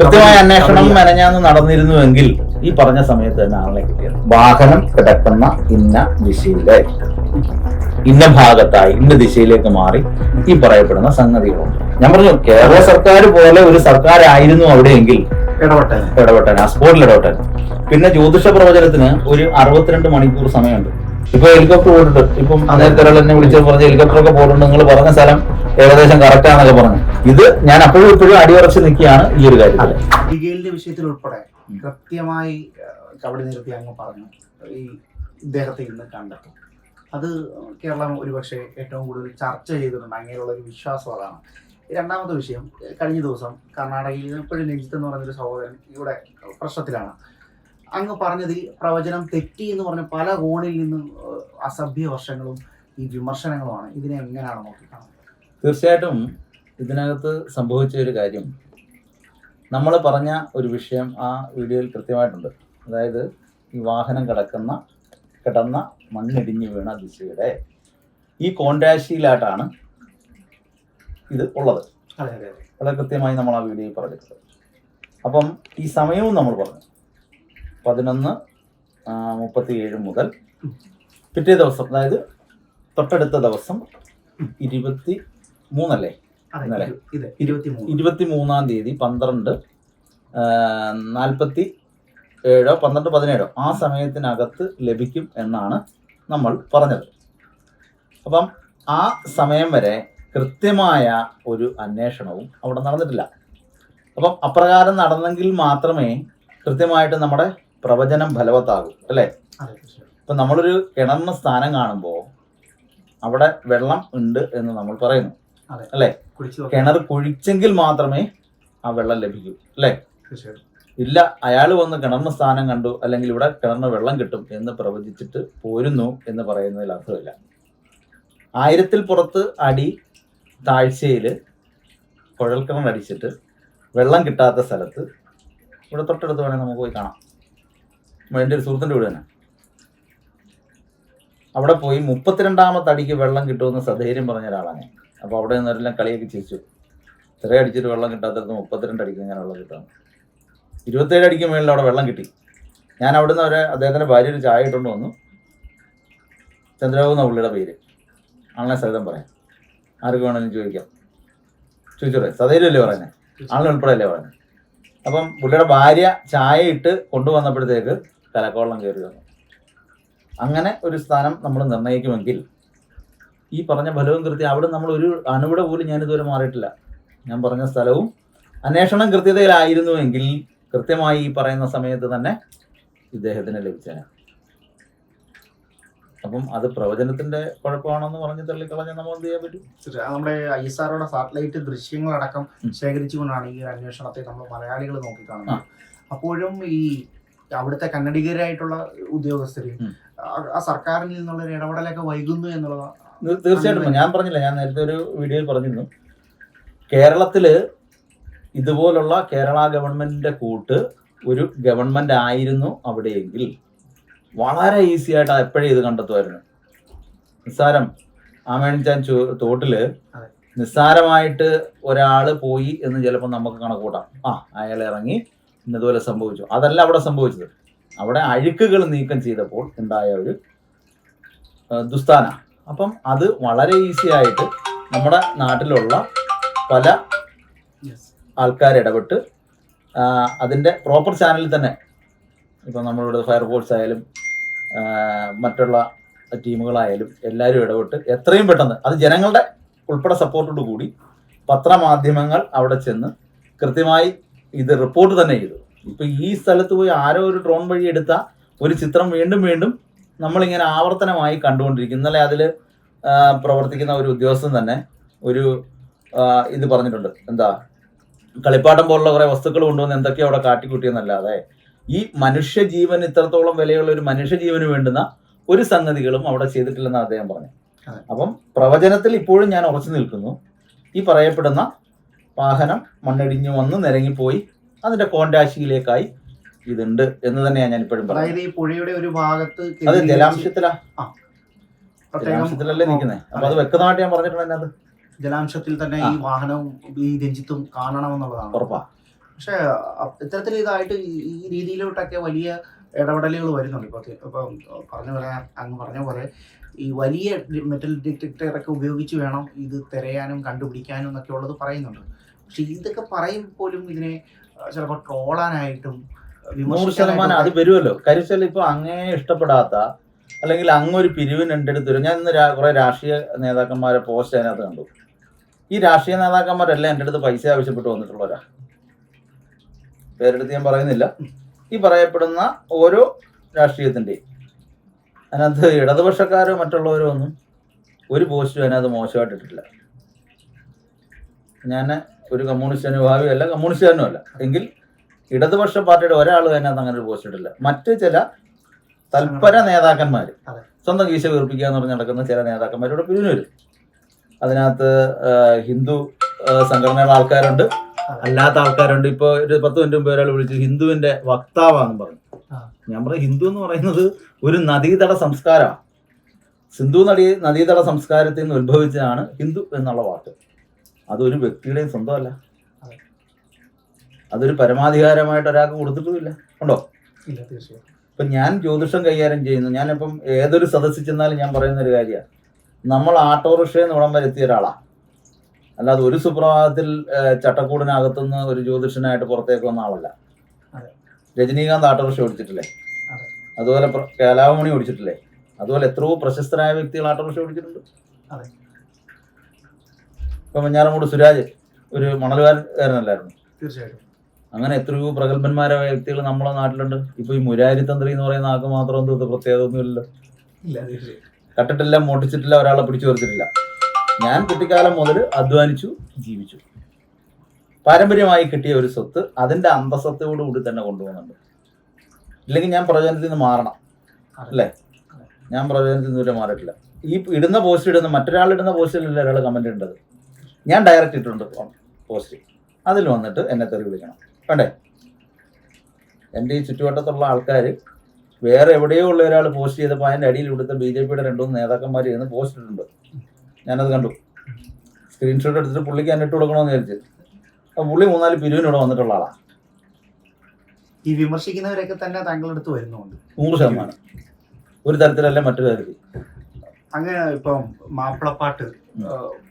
കൃത്യമായ അന്വേഷണം മെനഞ്ഞാന്ന് നടന്നിരുന്നുവെങ്കിൽ ഈ പറഞ്ഞ സമയത്ത് തന്നെ ആളെ കിട്ടിയത്. വാഹനം കിടക്കുന്ന ഇന്ന ദിശയിലെ ഇന്ന ഭാഗത്തായി ഇന്ന ദിശയിലേക്ക് മാറി ഈ പറയപ്പെടുന്ന സംഗതികളുണ്ട് ഞാൻ പറഞ്ഞു കേരള സർക്കാർ പോലെ ഒരു സർക്കാരായിരുന്നു അവിടെയെങ്കിൽ ഇടപെട്ടെ ഇടപെട്ടൻ ആ സ്പോട്ടിൽ ഇടപെട്ടൻ പിന്നെ ജ്യോതിഷ പ്രവചനത്തിന് ഒരു അറുപത്തിരണ്ട് മണിക്കൂർ സമയമുണ്ട്. ഇപ്പൊ ഹെലികോപ്റ്റർ പോയിട്ടുണ്ട്. ഇപ്പം നേരത്തെ ഒരാൾ എന്നെ വിളിച്ചത് പറഞ്ഞ് ഹെലികോപ്റ്റർ ഒക്കെ പോയിട്ടുണ്ട്. നിങ്ങൾ പറഞ്ഞ സ്ഥലം ഏകദേശം കറക്റ്റ് ആണെന്നൊക്കെ പറഞ്ഞു. ഇത് ഞാൻ അപ്പോഴും ഇപ്പോഴും അടിയുറച്ച് നിൽക്കുകയാണ് ഈ ഒരു കാര്യത്തിൽ. ഡിഗയിലിന്റെ വിഷയത്തിൽ ഉൾപ്പെടെ കൃത്യമായി കബഡി നിർത്തി അങ്ങ് പറഞ്ഞു. ഈ ഇദ്ദേഹത്തെ ഇന്ന് കണ്ടെത്തും അത് കേരളം ഒരുപക്ഷെ ഏറ്റവും കൂടുതൽ ചർച്ച ചെയ്തിട്ടുണ്ട്. അങ്ങനെയുള്ള ഒരു വിശ്വാസം അതാണ്. രണ്ടാമത്തെ വിഷയം കഴിഞ്ഞ ദിവസം കർണാടകയിൽ ഇപ്പോഴും രഞ്ജിത്ത് എന്ന് പറഞ്ഞൊരു സഹോദരൻ ഇവിടെ പ്രശ്നത്തിലാണ്. അങ്ങ് പറഞ്ഞതിൽ പ്രവചനം തെറ്റി എന്ന് പറഞ്ഞ പല കോണിൽ നിന്നും അസഭ്യ വർഷങ്ങളും ഈ വിമർശനങ്ങളുമാണ്. ഇതിനെ എങ്ങനെയാണ് നോക്കിക്കാണുന്നത് തീർച്ചയായിട്ടും ഇതിനകത്ത് സംഭവിച്ച ഒരു കാര്യം. നമ്മൾ പറഞ്ഞ ഒരു വിഷയം ആ വീഡിയോയിൽ കൃത്യമായിട്ടുണ്ട്. അതായത് ഈ വാഹനം കിടക്കുന്ന കിടന്ന മണ്ണിടിഞ്ഞ് വീണ ദിശയുടെ ഈ കോണ്ടാശിയിലായിട്ടാണ് ഇത് ഉള്ളത്. വളരെ കൃത്യമായി നമ്മൾ ആ വീഡിയോയിൽ പറഞ്ഞിട്ടുണ്ട്. അപ്പം ഈ സമയവും നമ്മൾ പറഞ്ഞു. പതിനൊന്ന് മുപ്പത്തി ഏഴ് മുതൽ പിറ്റേ ദിവസം അതായത് തൊട്ടടുത്ത ദിവസം ഇരുപത്തി മൂന്നല്ലേ? ഇന്നലെ. ഇരുപത്തി മൂന്നാം തീയതി പന്ത്രണ്ട് നാൽപ്പത്തി ഏഴോ പന്ത്രണ്ട് പതിനേഴോ ആ സമയത്തിനകത്ത് ലഭിക്കും എന്നാണ് നമ്മൾ പറഞ്ഞത്. അപ്പം ആ സമയം വരെ കൃത്യമായ ഒരു അന്വേഷണവും അവിടെ നടന്നിട്ടില്ല. അപ്പം അപ്രകാരം നടന്നെങ്കിൽ മാത്രമേ കൃത്യമായിട്ട് നമ്മുടെ പ്രവചനം ഫലവത്താകും അല്ലേ? അപ്പൊ ഇപ്പം നമ്മളൊരു കിണറിന് സ്ഥാനം കാണുമ്പോൾ അവിടെ വെള്ളം ഉണ്ട് എന്ന് നമ്മൾ പറയുന്നു അല്ലേ. കിണർ കുഴിച്ചെങ്കിൽ മാത്രമേ ആ വെള്ളം ലഭിക്കൂ അല്ലേ? ഇല്ല അയാൾ വന്ന് കിണറിന് സ്ഥാനം കണ്ടു അല്ലെങ്കിൽ ഇവിടെ കിണറിന് വെള്ളം കിട്ടും എന്ന് പ്രവചിച്ചിട്ട് പോരുന്നു എന്ന് പറയുന്നതിൽ അർത്ഥമില്ല. ആയിരത്തിൽ പുറത്ത് അടി താഴ്ചയിൽ കുഴൽക്കിണർ അടിച്ചിട്ട് വെള്ളം കിട്ടാത്ത സ്ഥലത്ത് ഇവിടെ തൊട്ടടുത്ത് വേണമെങ്കിൽ നമുക്ക് പോയി കാണാം. എന്റെ ഒരു സുഹൃത്തിന്റെ വീട് തന്നെ. അവിടെ പോയി മുപ്പത്തിരണ്ടാമത്തെ അടിക്ക് വെള്ളം കിട്ടുമെന്ന് സധൈര്യം പറഞ്ഞ ഒരാളാണ് ഞാൻ. അപ്പോൾ അവിടെ നിന്നെല്ലാം കളിയൊക്കെ ചിരിച്ചു. ഇത്ര അടിച്ചിട്ട് വെള്ളം കിട്ടാത്തടത്ത് മുപ്പത്തിരണ്ട് അടിക്ക് ഇങ്ങനെ വെള്ളം കിട്ടാം? ഇരുപത്തേഴ് അടിക്ക് മേളിൽ അവിടെ വെള്ളം കിട്ടി. ഞാൻ അവിടെ നിന്ന് അവരെ അദ്ദേഹത്തിന്റെ ഭാര്യ ഒരു ചായ ഇട്ടുകൊണ്ട് വന്നു. ചന്ദ്രബാബു എന്ന പുള്ളിയുടെ പേര്. ആളിനെ സഹിതം പറയാം. ആർക്ക് വേണമെങ്കിലും ചോദിക്കാം. ചോദിച്ചോടെ സധൈര്യമല്ലേ പറയുന്നത് ആളിനെ ഉൾപ്പെടെയല്ലേ പറയുന്നത് അപ്പം പുള്ളിയുടെ ഭാര്യ ചായ ഇട്ട് കൊണ്ടുവന്നപ്പോഴത്തേക്ക് കലക്കവെള്ളം കയറി വന്നു. അങ്ങനെ ഒരു സ്ഥാനം നമ്മൾ നിർണയിക്കുമെങ്കിൽ ഈ പറഞ്ഞ ഫലവും കൃത്യം അവിടെ നമ്മൾ ഒരു അണുവിടെ പോലും ഞാൻ ഇതുവരെ മാറിയിട്ടില്ല. ഞാൻ പറഞ്ഞ സ്ഥലവും അന്വേഷണം കൃത്യതയിലായിരുന്നുവെങ്കിൽ കൃത്യമായി ഈ പറയുന്ന സമയത്ത് തന്നെ ഇദ്ദേഹത്തിന് ലഭിച്ചേനെ. അപ്പം അത് പ്രവചനത്തിന്റെ കുഴപ്പമാണെന്ന് പറഞ്ഞ് തള്ളിക്കളഞ്ഞ നമ്മൾ എന്ത് ചെയ്യാൻ പറ്റും? നമ്മുടെ ഐ എസ് ആറോടെ സാറ്റലൈറ്റ് ദൃശ്യങ്ങളടക്കം. ശേഖരിച്ചുകൊണ്ടാണ് ഈ അന്വേഷണത്തെ നമ്മൾ മലയാളികൾ നോക്കിക്കാണുന്നത്. അപ്പോഴും ഈ അവിടുത്തെ കന്നഡികരായിട്ടുള്ള ഉദ്യോഗസ്ഥര് ആ- സർക്കാരിൽ നിന്നുള്ള ഒരു ഇടപെടലൊക്കെ വൈകുന്നു എന്നുള്ളതാണ് തീർച്ചയായിട്ടും. ഞാൻ പറഞ്ഞില്ല ഞാൻ നേരത്തെ ഒരു വീഡിയോയിൽ പറഞ്ഞിരുന്നു. കേരളത്തിൽ ഇതുപോലുള്ള കേരള ഗവൺമെന്റിന്റെ കൂട്ട് ഒരു ഗവൺമെന്റ് ആയിരുന്നു അവിടെയെങ്കിൽ വളരെ ഈസി ആയിട്ട് എപ്പോഴും ഇത് കണ്ടെത്തുമായിരുന്നു. നിസ്സാരം ആമേണിച്ചാൻ തോട്ടിൽ. നിസ്സാരമായിട്ട് ഒരാൾ പോയി എന്ന് ചിലപ്പോൾ നമുക്ക് കണക്കൂട്ടാം. ആ അയാൾ ഇറങ്ങി ഇന്നതുപോലെ സംഭവിച്ചു. അതല്ല അവിടെ സംഭവിച്ചത്. അവിടെ അഴുക്കുകൾ നീക്കം ചെയ്തപ്പോൾ ഉണ്ടായ ഒരു ദുസ്ഥാന. അപ്പം അത് വളരെ ഈസി ആയിട്ട് നമ്മുടെ നാട്ടിലുള്ള പല ആൾക്കാർ ഇടപെട്ട് അതിന്റെ പ്രോപ്പർ ചാനലിൽ തന്നെ ഇപ്പം നമ്മളിവിടെ ഫയർഫോഴ്സ് ആയാലും മറ്റുള്ള ടീമുകളായാലും എല്ലാവരും ഇടപെട്ട് എത്രയും പെട്ടെന്ന് അത് ജനങ്ങളുടെ ഉൾപ്പെടെ സപ്പോർട്ടോട് കൂടി പത്രമാധ്യമങ്ങൾ അവിടെ ചെന്ന് കൃത്യമായി ഇത് റിപ്പോർട്ട് തന്നെ ചെയ്തു. ഇപ്പൊ ഈ സ്ഥലത്ത് പോയി ആരോ ഒരു ഡ്രോൺ വഴി എടുത്ത ഒരു ചിത്രം വീണ്ടും വീണ്ടും നമ്മളിങ്ങനെ ആവർത്തനമായി കണ്ടുകൊണ്ടിരിക്കും ഇന്നലെ അതിൽ പ്രവർത്തിക്കുന്ന ഒരു ഉദ്യോഗസ്ഥൻ തന്നെ ഒരു ഇത് പറഞ്ഞിട്ടുണ്ട്. എന്താ കളിപ്പാട്ടം പോലുള്ള കുറെ വസ്തുക്കൾ കൊണ്ടുവന്ന് എന്തൊക്കെയോ അവിടെ കാട്ടിക്കൂട്ടിയെന്നല്ലാതെ ഈ മനുഷ്യജീവൻ ഇത്രത്തോളം വിലയുള്ള ഒരു മനുഷ്യജീവന് വേണ്ടുന്ന ഒരു സംഗതികളും അവിടെ ചെയ്തിട്ടില്ലെന്ന് അദ്ദേഹം പറഞ്ഞു. അപ്പം പ്രവചനത്തിൽ ഇപ്പോഴും ഞാൻ ഉറച്ചു നിൽക്കുന്നു. ഈ പറയപ്പെടുന്ന വാഹനം മണ്ണിടിഞ്ഞു വന്ന് നിരങ്ങിപ്പോയി. അതിന്റെ കോണ്ടാശിയിലേക്കായി ഇതുണ്ട് എന്ന് തന്നെയാണ് ഞാൻ ഇപ്പോഴും പറയുന്നത്. ഈ പുഴയുടെ ഒരു ഭാഗത്ത് അത് ജലാംശത്തിലാ. ജലാംശത്തിലല്ലേ നിൽക്കുന്നത് അപ്പൊ അത് വ്യക്തമായിട്ട് ഞാൻ പറഞ്ഞിട്ടുണ്ട് അതിനകത്ത്. ജലാംശത്തിൽ തന്നെ ഈ വാഹനവും ഈ രഞ്ജിത്തും കാണണമെന്നുള്ളതാണ്. ഉറപ്പാ. പക്ഷെ ഇത്തരത്തിൽ ഇതായിട്ട് ഈ- ഈ രീതിയിലോട്ടൊക്കെ വലിയ ഇടപെടലുകൾ വരുന്നുണ്ട്. ഇപ്പൊ ഇപ്പം പറഞ്ഞ പോലെ അങ്ങ് പറഞ്ഞ പോലെ ഈ വലിയ മെറ്റൽ ഡിറ്റക്ടറൊക്കെ ഉപയോഗിച്ച് വേണം ഇത് തിരയാനും കണ്ടുപിടിക്കാനും എന്നൊക്കെ ഉള്ളത് പറയുന്നുണ്ട്. പക്ഷെ ഇതൊക്കെ പറയും പോലും ഇതിനെ ചിലപ്പോൾ ട്രോളാനായിട്ടും നൂറ് ശതമാനം അത് വരുമല്ലോ. കരുവച്ചാൽ ഇപ്പൊ അങ്ങേ ഇഷ്ടപ്പെടാത്ത അല്ലെങ്കിൽ അങ്ങൊരു പിരിവിന് എന്റെ അടുത്ത് വരും. ഞാൻ ഇന്ന് കുറെ രാഷ്ട്രീയ നേതാക്കന്മാരെ പോസ്റ്റ് അതിനകത്ത് കണ്ടു. ഈ രാഷ്ട്രീയ നേതാക്കന്മാരെല്ലാം എന്റെ അടുത്ത് പൈസ ആവശ്യപ്പെട്ട് വന്നിട്ടുള്ളവരാ. പേരെടുത്ത് ഞാൻ പറയുന്നില്ല. ഈ പറയപ്പെടുന്ന ഓരോ രാഷ്ട്രീയത്തിന്റെയും. അതിനകത്ത് ഇടതുപക്ഷക്കാരോ മറ്റുള്ളവരോ ഒന്നും ഒരു പോസ്റ്റും അതിനകത്ത് മോശമായിട്ടിട്ടില്ല. ഞാൻ ഒരു കമ്മ്യൂണിസ്റ്റ് അനുഭാവിയല്ല കമ്മ്യൂണിസ്റ്റുകാരനും അല്ല. എങ്കിൽ ഇടതുപക്ഷ പാർട്ടിയുടെ ഒരാൾ തന്നെ അങ്ങനെ ഒരു പോസ്റ്റ് ഇട്ടില്ല. മറ്റ് ചില തൽപര നേതാക്കന്മാർ സ്വന്തം കീശ വീർപ്പിക്കുക എന്ന് പറഞ്ഞ് നടക്കുന്ന ചില നേതാക്കന്മാരോട് പിരിഞ്ഞു വരും. അതിനകത്ത് ഹിന്ദു സംഘടനയുടെ ആൾക്കാരുണ്ട്. അല്ലാത്ത ആൾക്കാരുണ്ട്. ഇപ്പോൾ ഒരു പത്ത് മിനിറ്റ് മുമ്പ് ഒരാൾ വിളിച്ച് ഹിന്ദുവിന്റെ വക്താവാന്ന് പറഞ്ഞു. ഞാൻ പറയും ഹിന്ദു എന്ന് പറയുന്നത് ഒരു നദീതട സംസ്കാരമാണ്. സിന്ധു നദീ നദീതട സംസ്കാരത്തിൽ നിന്ന് ഉത്ഭവിച്ചതാണ് ഹിന്ദു എന്നുള്ള വാക്ക്. അതൊരു വ്യക്തിയുടെയും സ്വന്തമല്ല. അതെ. അതൊരു പരമാധികാരമായിട്ട് ഒരാൾക്ക് കൊടുത്തിട്ടുമില്ല ഉണ്ടോ? ഇപ്പൊ ഞാൻ ജ്യോതിഷം കൈകാര്യം ചെയ്യുന്നു. ഞാനിപ്പം ഏതൊരു സദസ്സിൽ ചെന്നാലും ഞാൻ പറയുന്ന ഒരു കാര്യമാണ്. നമ്മൾ ആട്ടോറിക്ഷയിൽ നിന്ന് ഇവിടം വരെ എത്തിയ ഒരാളാണ് അല്ലാതെ ഒരു സുപ്രഭാതത്തിൽ ചട്ടക്കൂടിനകത്തുനിന്ന് ഒരു ജ്യോതിഷനായിട്ട് പുറത്തേക്ക് വന്ന ആളല്ല. രജനീകാന്ത് ആട്ടോറിക്ഷ ഓടിച്ചിട്ടില്ലേ? അതെ. അതുപോലെ കലാഭമണി ഓടിച്ചിട്ടില്ലേ? അതുപോലെ എത്രയോ പ്രശസ്തരായ വ്യക്തികൾ ആട്ടോറിക്ഷ ഓടിച്ചിട്ടുണ്ട്. ഇപ്പം മഞ്ഞാറമൂട് സുരാജ് ഒരു മണലുകാരനല്ലായിരുന്നു. തീർച്ചയായിട്ടും. അങ്ങനെ എത്രയോ പ്രഗത്ഭന്മാരായ വ്യക്തികൾ നമ്മളെ നാട്ടിലുണ്ട്. ഇപ്പൊ ഈ മുരാരി തന്ത്രി എന്ന് പറയുന്ന ആൾക്ക് മാത്രം എന്തോ പ്രത്യേകത ഒന്നുമില്ലല്ലോ കട്ടിട്ടില്ല മോട്ടിച്ചിട്ടില്ല ഒരാളെ പിടിച്ചു നിർത്തിട്ടില്ല ഞാൻ കുട്ടിക്കാലം മുതൽ അധ്വാനിച്ചു ജീവിച്ചു. പാരമ്പര്യമായി കിട്ടിയ ഒരു സ്വത്ത് അതിന്റെ അന്തസ്സത്തോടുകൂടി തന്നെ കൊണ്ടുപോകുന്നുണ്ട്. ഇല്ലെങ്കിൽ ഞാൻ പ്രചോദനത്തിൽ നിന്ന് മാറണം. അല്ലേ? ഞാൻ പ്രചോദനത്തിൽ നിന്ന് മാറിയിട്ടില്ല. ഈ ഇടുന്ന പോസ്റ്റ് ഇടുന്ന മറ്റൊരാൾ ഇടുന്ന പോസ്റ്റിലല്ല ഒരാൾ കമന്റ് ഇട്ടത് ഞാൻ ഡയറക്റ്റ് ഇട്ടിട്ടുണ്ട് പോസ്റ്റ് അതിൽ വന്നിട്ട് എന്നെ തെറി വിളിക്കണം. വേണ്ടേ എന്റെ ഈ ചുറ്റുവട്ടത്തുള്ള ആൾക്കാർ വേറെ എവിടെയോ ഉള്ള ഒരാൾ പോസ്റ്റ് ചെയ്തപ്പോൾ അതിന്റെ അടിയിൽ ഇവിടുത്തെ ബി ജെ പിയുടെ രണ്ടു മൂന്ന് നേതാക്കന്മാർ ഇരുന്ന് പോസ്റ്റ് ഇട്ടിട്ടുണ്ട്. ഞാനത് കണ്ടു. സ്ക്രീൻഷോട്ട് എടുത്തിട്ട് പുള്ളിക്ക് എന്നെ ഇട്ട് കൊടുക്കണമെന്ന് വിചാരിച്ച്. അപ്പം പുള്ളി മൂന്നാൽ പിരിവിന് വന്നിട്ടുള്ള ആളാണ് ഈ വിമർശിക്കുന്നവരൊക്കെ തന്നെ താങ്കളുടെ അടുത്ത് വരുന്നുണ്ട്. നൂറ് ശതമാനം. ഒരു തരത്തിലല്ല മറ്റൊരു തരത്തിൽ അങ്ങനെ ഇപ്പം മാപ്പിളപ്പാട്ട്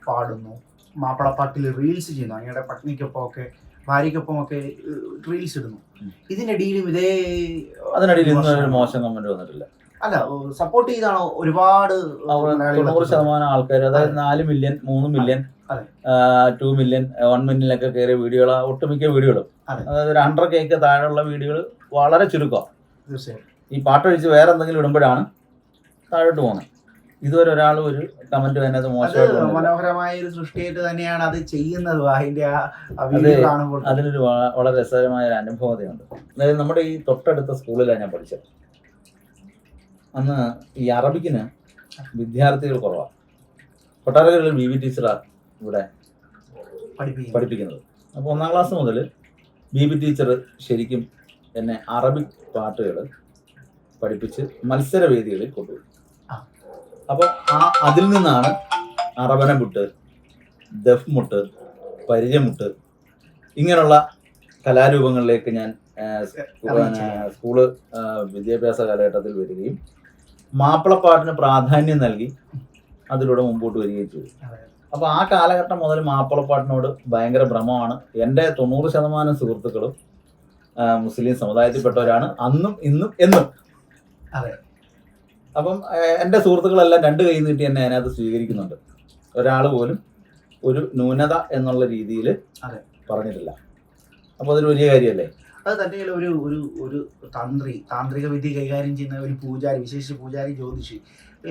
പാടുന്നു. മാപ്പിളപ്പാട്ടിൽ റീൽസ് ചെയ്യുന്നു. അങ്ങയുടെ പട്ടിണിക്കൊപ്പം ഒക്കെ ഭാര്യക്കൊപ്പം ഒക്കെ റീൽസ് ഇടുന്നു ഇതിന്റെ ഇതിനിടയിലും ഇതേ അതിനിടയിൽ ഇന്നൊരു മോശം. കമന്റ് വന്നിട്ടില്ല. അല്ല സപ്പോർട്ട് ചെയ്താണോ ഒരുപാട് തൊണ്ണൂറ് ശതമാനം ആൾക്കാർ അതായത് നാല് മില്യൺ മൂന്ന് മില്യൺ. ടു മില്യൺ വൺ മില്യണിലൊക്കെ കയറിയ വീഡിയോകൾ ഒട്ടുമിക്ക വീഡിയോകളും. അതെ. അതായത് ഒരു ഹൺഡ്രഡ് കേക്ക് താഴെയുള്ള വീഡിയോകൾ വളരെ ചുരുക്കമാണ് ഈ പാട്ടൊഴിച്ച് വേറെ എന്തെങ്കിലും ഇടുമ്പോഴാണ് താഴോട്ട് പോകുന്നത്. ഇതുവരെ ഒരാൾ ഒരു കമന്റ് അതിനകത്ത് മോശമായിട്ട് മനോഹരമായ ഒരു സൃഷ്ടിയായിട്ട് തന്നെയാണ് അത് ചെയ്യുന്നത്. അതിന്റെ അതിനൊരു വളരെ രസകരമായ ഒരു അനുഭവതയുണ്ട്. അതായത് നമ്മുടെ ഈ തൊട്ടടുത്ത സ്കൂളിലാണ് ഞാൻ പഠിച്ചത്. അന്ന് ഈ അറബിക്കിന് വിദ്യാർത്ഥികൾ കുറവാണ് കൊട്ടാരക്കരയിൽ ബി വി ടീച്ചറാണ് ഇവിടെ പഠിപ്പിക്കുന്നത്. അപ്പോൾ ഒന്നാം ക്ലാസ് മുതൽ ബി ബി ടീച്ചർ ശരിക്കും എന്നെ അറബിക് പാട്ടുകൾ പഠിപ്പിച്ച് മത്സരവേദികളിൽ കൊണ്ടുപോയി. അപ്പോൾ ആ അതിൽ നിന്നാണ് അറബനമുട്ട് ദഫ് മുട്ട് പരിചയമുട്ട് ഇങ്ങനെയുള്ള കലാരൂപങ്ങളിലേക്ക് ഞാൻ സ്കൂൾ വിദ്യാഭ്യാസ കാലഘട്ടത്തിൽ വരികയും മാപ്പിളപ്പാട്ടിന് പ്രാധാന്യം നൽകി അതിലൂടെ മുമ്പോട്ട് വരികയും ചെയ്തു. അപ്പോൾ അപ്പൊ ആ കാലഘട്ടം മുതൽ മാപ്പിളപ്പാട്ടിനോട് ഭയങ്കര ഭ്രമമാണ്. എന്റെ തൊണ്ണൂറ് ശതമാനം സുഹൃത്തുക്കളും മുസ്ലിം സമുദായത്തിൽപ്പെട്ടവരാണ് അന്നും ഇന്നും എന്നും. അതെ. അപ്പം എന്റെ സുഹൃത്തുക്കളെല്ലാം രണ്ട് കൈ നീട്ടി എന്നെ അതിനകത്ത് സ്വീകരിക്കുന്നുണ്ട്. ഒരാൾ പോലും ഒരു ന്യൂനത എന്നുള്ള രീതിയിൽ അതെ. പറഞ്ഞിട്ടില്ല. അപ്പോൾ അതൊരു വലിയ കാര്യമല്ലേ? അത് തന്നെയല്ല ഒരു ഒരു ഒരു തന്ത്രി താന്ത്രിക വിദ്യ കൈകാര്യം ചെയ്യുന്ന ഒരു പൂജാരി വിശേഷിച്ച് പൂജാരി ജ്യോതിഷി.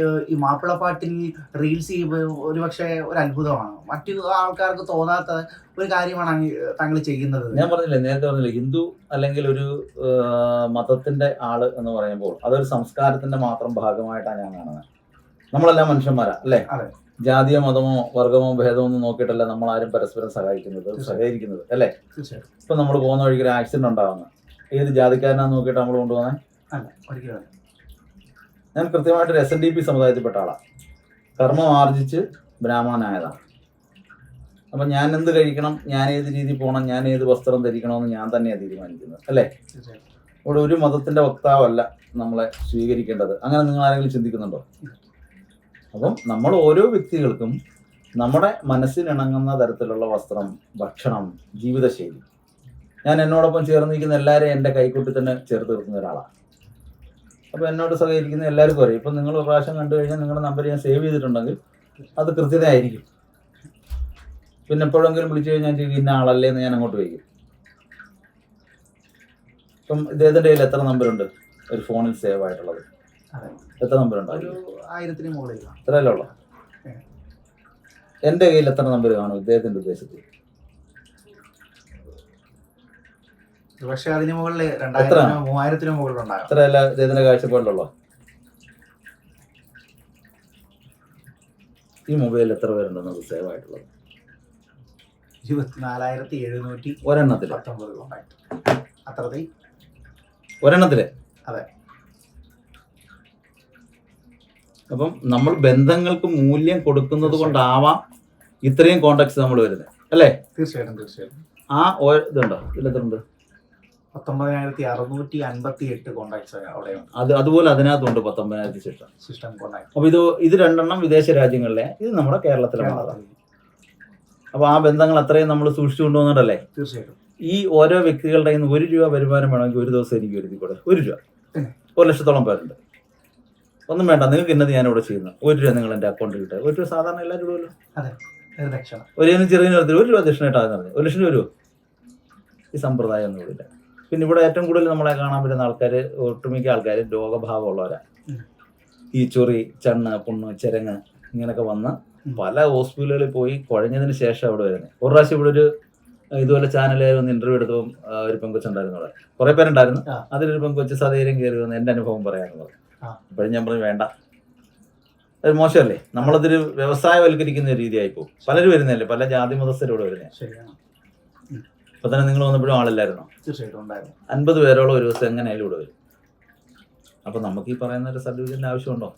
ഏഹ് മാപ്പിള മാപ്പിളപ്പാട്ടിൽ റീൽസ് ചെയ്യുമ്പോൾ ഒരു പക്ഷേ ഒരു അത്ഭുതമാണ്. മറ്റു ആൾക്കാർക്ക് തോന്നാത്ത ഒരു കാര്യമാണ് താങ്കൾ ചെയ്യുന്നത്. ഞാൻ പറഞ്ഞില്ലേ നേരത്തെ പറഞ്ഞില്ലേ ഹിന്ദു അല്ലെങ്കിൽ ഒരു മതത്തിന്റെ ആൾ എന്ന് പറയുമ്പോൾ അതൊരു സംസ്കാരത്തിന്റെ മാത്രം ഭാഗമായിട്ടാണ് ഞാൻ കാണുന്നത്. നമ്മളെല്ലാം മനുഷ്യന്മാരാ അല്ലേ. ജാതിയോ മതമോ വർഗമോ ഭേദമോ ഒന്നും നോക്കിയിട്ടല്ല നമ്മൾ ആരും പരസ്പരം സഹായിക്കുന്നത് സഹകരിക്കുന്നത് അല്ലേ? ഇപ്പൊ നമ്മൾ പോകുന്ന വഴിക്ക് ഒരു ആക്സിഡന്റ് ഉണ്ടാകുന്നത് ഏത് ജാതിക്കാരനാന്ന് നോക്കിയിട്ട് നമ്മൾ കൊണ്ടുപോകുന്നത്. ഞാൻ കൃത്യമായിട്ട് ഒരു എസ് എൻ ഡി പി സമുദായത്തിൽപ്പെട്ട ആളാണ് കർമ്മം ആർജിച്ച് ബ്രാഹ്മണനായതാണ്. അപ്പം ഞാൻ എന്ത് കഴിക്കണം ഞാൻ ഏത് രീതി പോകണം ഞാൻ ഏത് വസ്ത്രം ധരിക്കണമെന്ന് ഞാൻ തന്നെയാണ് തീരുമാനിക്കുന്നത് അല്ലേ? ഇവിടെ ഒരു മതത്തിന്റെ വക്താവല്ല നമ്മളെ സ്വീകരിക്കേണ്ടത്. അങ്ങനെ നിങ്ങൾ ആരെങ്കിലും ചിന്തിക്കുന്നുണ്ടോ? അപ്പം നമ്മൾ ഓരോ വ്യക്തികൾക്കും നമ്മുടെ മനസ്സിനിണങ്ങുന്ന തരത്തിലുള്ള വസ്ത്രം ഭക്ഷണം ജീവിതശൈലി. ഞാൻ എന്നോടൊപ്പം ചേർന്നിരിക്കുന്ന എല്ലാവരെയും എന്റെ കൈക്കൂട്ടി തന്നെ ചേർത്ത് നിർത്തുന്ന ഒരാളാണ് അപ്പോൾ എന്നോട് സഹകരിക്കുന്ന എല്ലാവർക്കും അറിയാം. ഇപ്പം നിങ്ങൾ ഒരു പ്രാവശ്യം കണ്ടു കഴിഞ്ഞാൽ നിങ്ങളുടെ നമ്പർ ഞാൻ സേവ് ചെയ്തിട്ടുണ്ടെങ്കിൽ അത് കൃത്യതയായിരിക്കും. പിന്നെ എപ്പോഴെങ്കിലും വിളിച്ചു കഴിഞ്ഞാൽ ചെയ്യും ഇന്ന ആളല്ലേ? എന്ന് ഞാൻ അങ്ങോട്ട് വയ്ക്കും ഇപ്പം ഇദ്ദേഹത്തിന്റെ കയ്യിൽ എത്ര നമ്പറുണ്ട് ഒരു ഫോണിൽ സേവ് ആയിട്ടുള്ളത്. എത്ര നമ്പറുണ്ട് ആയിരത്തിന് മുകളിൽ. എത്രയല്ലേ ഉള്ളു. എന്റെ എന്റെ കയ്യിൽ എത്ര നമ്പർ കാണും ഇദ്ദേഹത്തിന്റെ ഉദ്ദേശത്തിൽ ഒരു പക്ഷേ അതിന് മുകളിൽ രണ്ടായിരത്തിനോ മൂവായിരത്തിനോ എത്രയല്ല ഇദ്ദേഹത്തിന്റെ കാഴ്ചപ്പാടിലുള്ള ഈ മൊബൈലിൽ എത്ര പേരുണ്ടെന്നത് സേവ് ആയിട്ടുള്ളത് ഇരുപത്തിനാലായിരത്തി എഴുന്നൂറ്റി ഒരെണ്ണത്തിൽ പത്തൊമ്പത് കോണ്ടാക്ട് അത്രത്തിൽ ഒരെണ്ണത്തിൽ? അതെ. അപ്പം നമ്മൾ ബന്ധങ്ങൾക്ക് മൂല്യം കൊടുക്കുന്നത് കൊണ്ടാവാം ഇത്രയും കോണ്ടാക്ട്സ് നമ്മൾ വരുന്നത്. അല്ലേ? തീർച്ചയായിട്ടും തീർച്ചയായിട്ടും. ആ ഇതുണ്ടോ? ഇതിലെത്രണ്ട് പത്തൊമ്പതിനായിരത്തി അറുന്നൂറ്റി അൻപത്തി എട്ട് കോണ്ടാക്ട്സ് അവിടെയുണ്ട്. അത് അതുപോലെ അതിനകത്തുണ്ട് പത്തൊമ്പതിനായിരത്തി ശേഷം സിസ്റ്റം കോണ്ടാക്ട് അപ്പൊ ഇത് ഇത് രണ്ടെണ്ണം വിദേശ രാജ്യങ്ങളിലെ ഇത് നമ്മുടെ കേരളത്തിലെ മാത്രം അപ്പൊ ആ ബന്ധങ്ങൾ അത്രയും നമ്മൾ സൂക്ഷിച്ചു കൊണ്ടുവന്നിട്ടല്ലേ? തീർച്ചയായിട്ടും. ഈ ഓരോ വ്യക്തികളുടെ നിന്ന് ഒരു രൂപ വരുമാനം വേണമെങ്കിൽ ഒരു ദിവസം എനിക്ക് എഴുതി കൂടെ ഒരു രൂപ? ഒരു ലക്ഷത്തോളം പേരുണ്ട്. ഒന്നും വേണ്ട നിങ്ങൾക്ക് ഇന്നത് ഞാൻ ഇവിടെ ചെയ്യുന്നു. ഒരു രൂപ നിങ്ങൾ എന്റെ അക്കൗണ്ടിൽ കിട്ടുക ഒരു രൂപ സാധാരണ എല്ലാവരും രൂപയല്ലോ ഒരു ലക്ഷം ഒരു ഇതിന് ചെറിയ ഒരു രൂപ ദക്ഷിണായിട്ടാകുന്ന പറഞ്ഞു ഒരു ലക്ഷം രൂപ വരുമോ ഈ സമ്പ്രദായം ഒന്നും ഇവിടില്ല പിന്നെ ഇവിടെ ഏറ്റവും കൂടുതൽ നമ്മളെ കാണാൻ പറ്റുന്ന ആൾക്കാർ ഒട്ടുമിക്ക ആൾക്കാർ രോഗഭാവമുള്ളവരാണ് ചൊറി ചണ്ണ് പുണ്ണ് ചെരങ്ങ് ഇങ്ങനെയൊക്കെ വന്ന് പല ഹോസ്പിറ്റലുകളിൽ പോയി കുഴഞ്ഞതിന് ശേഷം അവിടെ വരുന്നത് ഒരു പ്രാവശ്യം ഇവിടെ ഒരു ഇതുപോലെ ചാനലിൽ ഒന്ന് ഇന്റർവ്യൂ എടുത്തപ്പോൾ ഒരു പെങ്കൊച്ചുണ്ടായിരുന്നു അവിടെ. കുറെ പേരുണ്ടായിരുന്നു. അതിലൊരു പെങ്കൊച്ച് സധൈര്യം കയറി വന്ന് എന്റെ അനുഭവം ആ. അപ്പോഴും ഞാൻ പറഞ്ഞു വേണ്ട. അത് മോശമല്ലേ? നമ്മളതൊരു വ്യവസായവൽക്കരിക്കുന്ന രീതിയായി പോകും പലരും വരുന്നതല്ലേ? പല ജാതി മതസ്ഥരോട് വരുന്നത് ഇപ്പൊ തന്നെ നിങ്ങൾ വന്നപ്പോഴും ആളില്ലായിരുന്നോ? തീർച്ചയായിട്ടും ഉണ്ടായിരുന്നു. അൻപത് പേരോളം ഒരു ദിവസം എങ്ങനെയായാലും ഇവിടെ വരും. അപ്പൊ നമുക്ക് ഈ പറയുന്ന ഒരു സർട്ടിഫിക്കറ്റിന്റെ ആവശ്യമുണ്ടോ?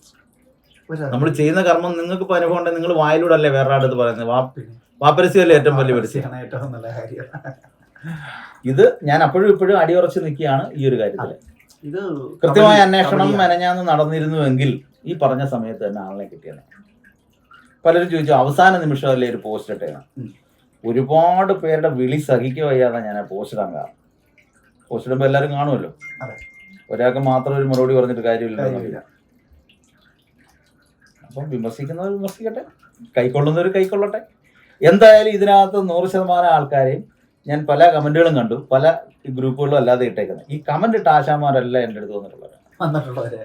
നമ്മൾ ചെയ്യുന്ന കർമ്മം നിങ്ങൾക്ക് ഇപ്പൊ അനുഭവം ഉണ്ടെങ്കിൽ നിങ്ങൾ വായിലൂടെ അല്ലേ വേറെ അടുത്ത് പറയുന്നത്. വാപ്പരസ്യമല്ലേ ഏറ്റവും വലിയ പരസ്യം ഏറ്റവും നല്ല കാര്യം. ഇത് ഞാൻ അപ്പോഴും ഇപ്പോഴും അടിയുറച്ച് നിൽക്കുകയാണ് ഈ ഒരു കാര്യത്തിൽ ഇത് കൃത്യമായ അന്വേഷണം മെനഞ്ഞാന്ന് നടന്നിരുന്നുവെങ്കിൽ ഈ പറഞ്ഞ സമയത്ത് തന്നെ ആളിനെ കിട്ടിയത് പലരും ചോദിച്ചു അവസാന നിമിഷം നിമിഷമല്ലേ ഒരു പോസ്റ്റ് ഇട്ടേന്ന് ഉം. ഒരുപാട് പേരുടെ വിളി സഹിക്കുക വയ്യാതെ ഞാൻ പോസ്റ്റ് ഇടാൻ കാരണം. പോസ്റ്റ് ഇടുമ്പോൾ എല്ലാവരും കാണുമല്ലോ. ഒരാൾക്ക് മാത്രം ഒരു മറുപടി പറഞ്ഞിട്ട് കാര്യമില്ല. അപ്പം വിമർശിക്കുന്നവർ വിമർശിക്കട്ടെ. കൈക്കൊള്ളുന്നവർ കൈക്കൊള്ളട്ടെ. എന്തായാലും ഇതിനകത്ത് നൂറ് ശതമാനം ആൾക്കാരെയും ഞാൻ പല കമന്റുകളും കണ്ടു. പല ഗ്രൂപ്പുകളും അല്ലാതെ ഇട്ടേക്കുന്നത്. ഈ കമന്റ് ഇട്ട ആശാമാരല്ല എന്റെ അടുത്ത് വന്നിട്ടുള്ളത് വന്നിട്ടുള്ളവര്.